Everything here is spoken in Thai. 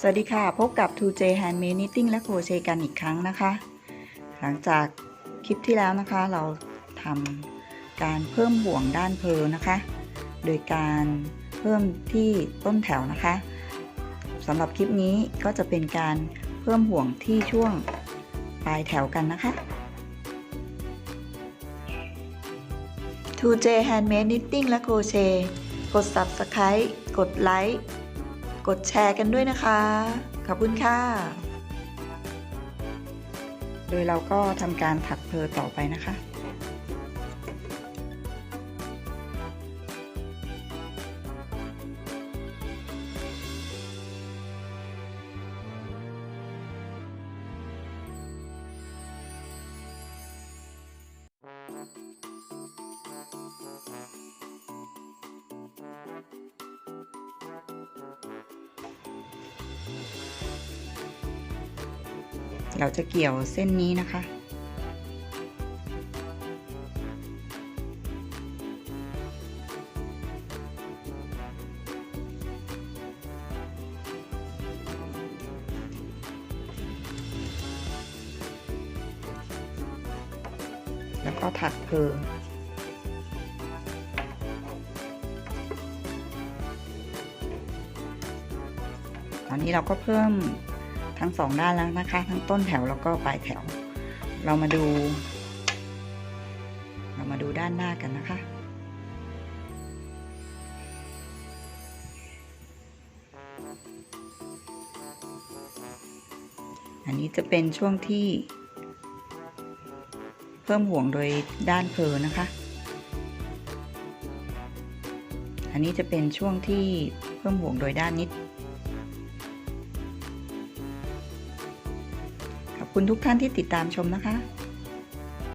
สวัสดีค่ะ พบกับ 2J Handmade Knitting และโครเชต์กันอีกครั้งนะคะ หลังจากคลิปที่แล้วนะคะเราทำการเพิ่มห่วงด้านเพลนะคะ โดยการเพิ่มที่ต้นแถวนะคะสำหรับคลิปนี้ก็จะเป็นการเพิ่มห่วงที่ช่วงปลายแถวกันนะคะ 2J Handmade Knitting และโครเชต์กด Subscribe กดไลค์ กดแชร์กันด้วยนะคะ ขอบคุณค่ะ โดยเราก็ทำการถักเพลต่อไปนะคะ เราจะเกี่ยวเส้นนี้นะคะ แล้วก็ถักเพอตอนนี้เราก็เพิ่ม ทั้งสองด้านแล้วนะคะ ทั้งต้นแถวแล้วก็ปลายแถว เรามาดู เรามาดูด้านหน้ากันนะคะอันนี้จะเป็นช่วงที่ เพิ่มห่วงโดยด้านเพลนะคะ อันนี้จะเป็นช่วงที่เพิ่มห่วงโดยด้านนิด คุณทุกท่านที่ติดตามชมนะคะ